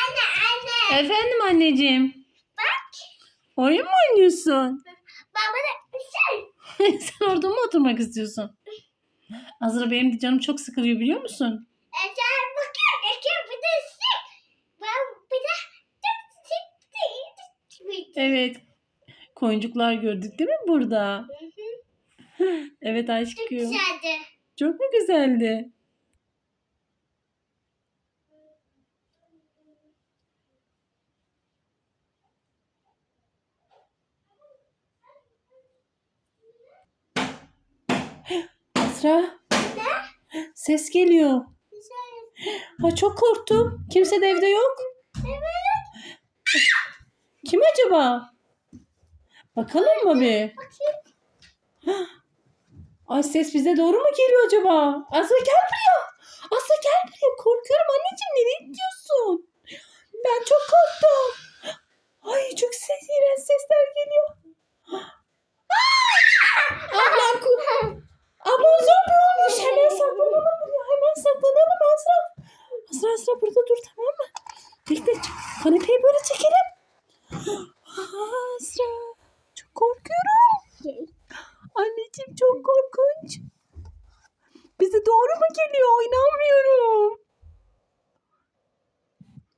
Anne anne. Efendim anneciğim. Bak. Oyun mu oynuyorsun? Baba da şey. Sen orada mı oturmak istiyorsun? Azra benim de canım çok sıkılıyor biliyor musun? Eğer bakın. Eğer bir de şey. Ben bir de Evet. Koyuncuklar gördük değil mi burada? Evet Çok aşkım. güzeldi. Çok mu güzeldi? Azra Ne? ses geliyor. Güzel. Ha çok korktum. Kimse de evde yok. Evet. Kim acaba? Bakalım mı bir? Bakayım. Ay ses bize doğru mu geliyor acaba? Aslı gel buraya. Aslı gel buraya. Korkuyorum anneciğim. Nereye gidiyorsun? Ben çok korktum. Ay çok ses, iğrenç sesler geliyor. Ablam ku- Ablam zombi olmuş. Hemen saklanalım. buraya, Hemen saklanalım Azra. Azra Azra burada dur tamam mı? Bekle. Kanepeyi böyle çekelim. Azra. Çok korkuyorum. Anneciğim çok korkunç. Bize doğru mu geliyor? İnanmıyorum.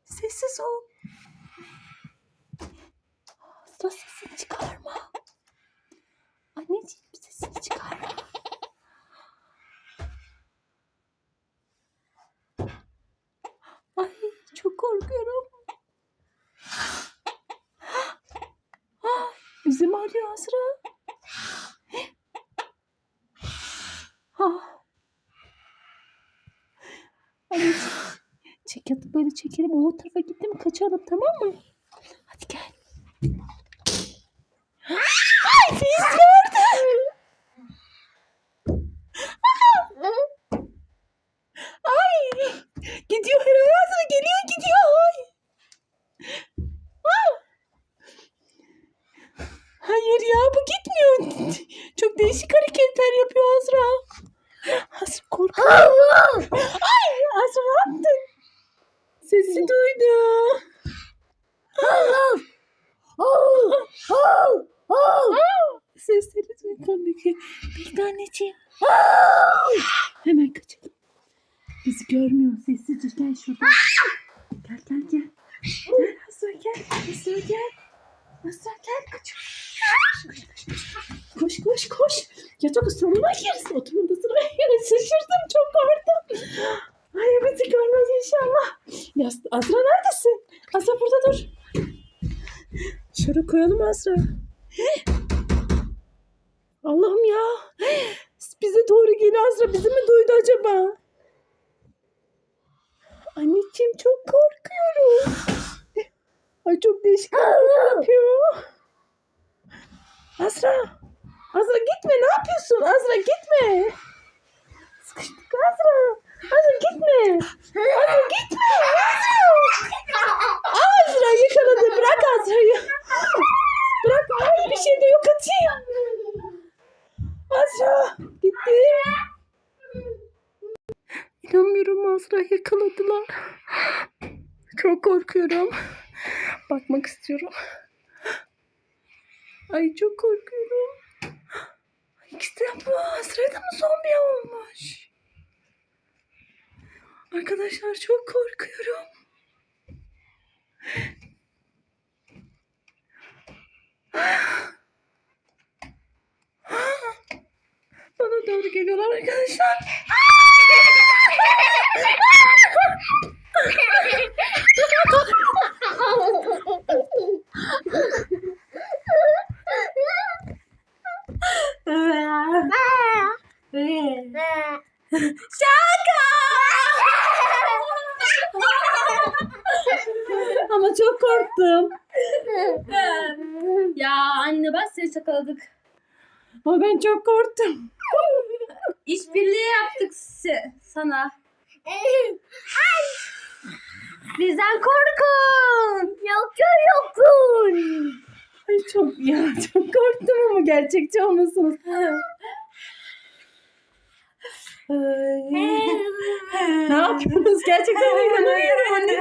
Sessiz ol. Asla sesini çıkarma. Anneciğim sesini çıkarma. Ay çok korkuyorum. Ah, Arıyor Azra. Ah. Anneciğim. Çek yatıp böyle çekelim. O tarafa gitti mi kaçalım tamam mı? Hadi gel. Ay biz gördüm. Ay. Gidiyor herhalde. Geliyor gidiyor. Ay. Ah. Hayır ya bu gitmiyor. Çok değişik hareketler yapıyor Azra. Azra korkuyor. Ay Azra ne yaptın? Sesi duydu. Sesleri duydu. Bekle anneciğim. Hemen kaçalım. Bizi görmüyor. Sessizce gel şuradan. Gel gel gel. Gel Azra gel. Azra gel. Yatak salona girsin. Oturma sıraya girsin. Şaşırdım çok korktum. Ay bizi görmez inşallah. Ya Azra neredesin? Azra burada dur. Şöyle koyalım Azra. Allah'ım ya. Bize doğru geliyor Azra. Bizi mi duydu acaba? Anneciğim çok korkuyorum. Ay çok değişik hareketler yapıyor. Azra. Azra gitme ne yapıyorsun? Azra gitme. Sıkıştık Azra. Azra gitme. Azra gitme. Azra. Azra yakaladı. Bırak Azra'yı. Bırak. Ay bir şey de yok atayım. Azra. Gitti. İnanmıyorum Azra yakaladılar. Çok korkuyorum. Bakmak istiyorum. Ay çok korkuyorum. Ay ikisi de bu Azra da mı zombi olmuş? Arkadaşlar çok korkuyorum. Bana doğru geliyorlar arkadaşlar. Şaka! Ama çok korktum. Ya anne bak seni şakaladık. Ama ben çok korktum. İşbirliği yaptık sana. Bizden korkun. Yok yok yok. Ay çok ya çok korktum ama gerçekçi olmasınız. Ne yapıyorsunuz? Gerçekten inanamıyorum anne.